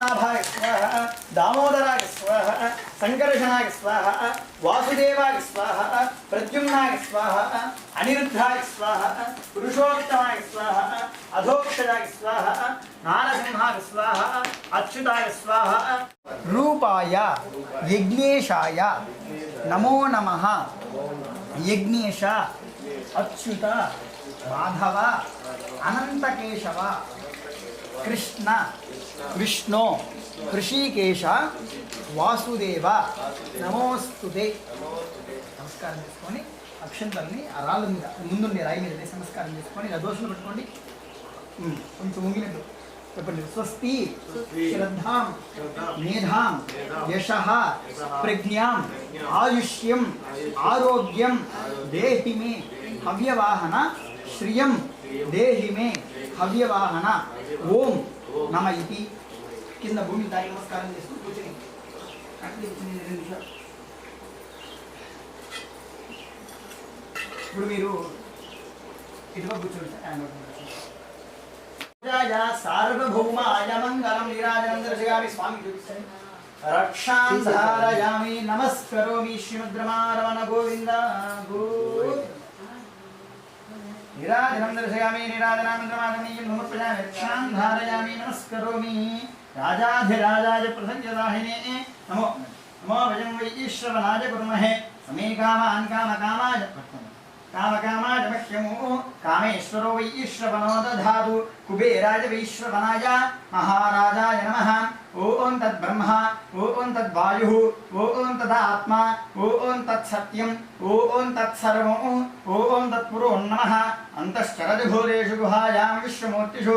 నాభాయ స్వాహ దామోదరాయ స్వాహ సంకర్షణాయ స్వాహ వాసుదేవాయ స్వాహ ప్రద్యుమ్నాయ స్వాహ అనిరుద్ధాయ స్వాహ పురుషోత్తమాయ స్వాహ అధోక్షజాయ స్వాహ నారసింహాయ స్వాహ అచ్యుతాయ స్వాహ. రూపాయ యజ్ఞేశాయ నమో నమ. యజ్ఞేశ అచ్యుత మాధవ అనంతకేశవ. కృష్ణ. విష్ణు హృషికేశ. వాసుదేవ. నమోస్తుతే. నమస్కారం చేసుకొని అక్షంతల్ని ఆ రాళ్ళ మీద ముందుండే రాయి మీద వేసి నమస్కారం చేసుకొని ఇలా దోషులు పెట్టుకోండి. కొంచెం వంగినట్టు. చెప్పండి. స్వస్తి. శ్రద్ధాం. మేధాం. యశ. ప్రజ్ఞాం. ఆయుష్యం. ఆరోగ్యం. దేహి మే హవ్యవాహన. శ్రియం. దేహి మే హవ్యవాహన. ఓం నమ ఇది కింద భూమి దారి నమస్కారం చేస్తూ కూర్చుని. ఇప్పుడు మీరు ఇటుగా కూర్చోండి సార్. నీరాజనం దర్శయామి స్వామి చూపిస్తాను రక్షాం ధారయామి. నమస్కరోమి. శ్రీమద్రమారమణ గోవింద. గోవింద. నిరాజనం దర్శయామి నిరాజనానందమాగమీయం నమ ప్రజామి రక్షాం ధారయామి నమస్కరోమి రాజాధిరాజాయ ప్రసంజదాహినే నమో నమో భజం వై ఈశ్వరనాయ కుర్మహే సమే కామాన్ కామకామాయ కామకామాయ మహ్యమో కామేశ్వరో వై ఈశ్వరవనో దధాతు కుబేరాయ వైశ్వవనాయ మహారాజాయ నమః. ఓం తద్బ్రహ్మ. ఓం తద్వాయు. ఓం తదాత్మా. ఓం తత్సత్యం. ఓం తత్సర్వం ఓం తత్పురో నమః. అంతశ్చరదిభూరేషు గుహాయాం విశ్వమూర్తిషు.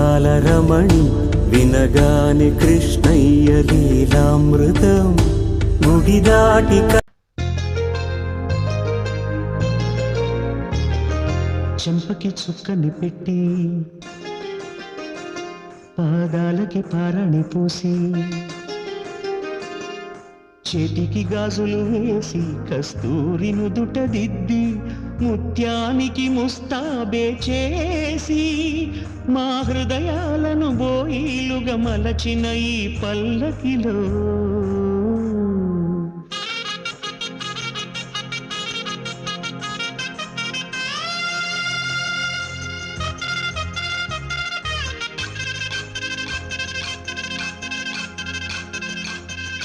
రమణి వినగాని కృష్ణయ్య లీలామృతం గుడి దాటి చెంపకి చుక్కని పెట్టి పాదాలకి పారణి పూసి చేతికి గాజులు వేసి కస్తూరి నుదుట దిద్ది ముత్యానికి ముస్తాబే చేసి మా హృదయాలను బోయిలుగా మలచిన ఈ పల్లకిలో.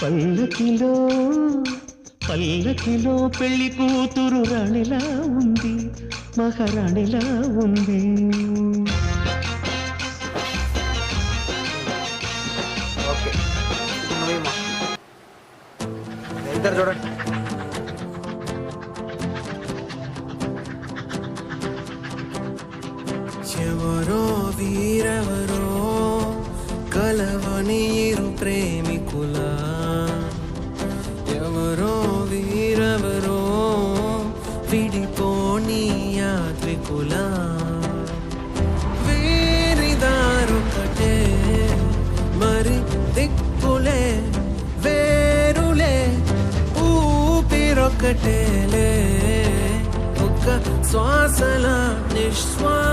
పల్లకిలో పల్లకిలో పెళ్ళి కూతురు రాణిలా ఉంది మహారాణిలా ఉంది. ఇద్దరు చూడండి. sois seul, niche sois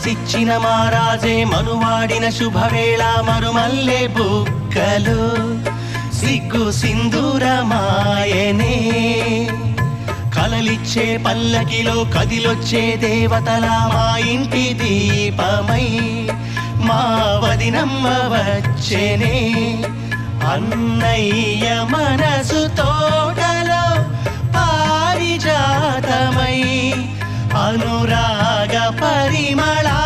మనసిచ్చిన మహారాజే మనువాడిన శుభవేళ మరుమల్లే బుక్కలు. సిగ్గు సింధూరమాయనే కలలిచ్చే పల్లకిలో కదిలొచ్చే దేవతల మా ఇంటి దీపమై. మా వదినమ్మ వచ్చేనే అన్నయ్య మనసు తోటలో పారిజాతమై. అనురాగ పరిమళా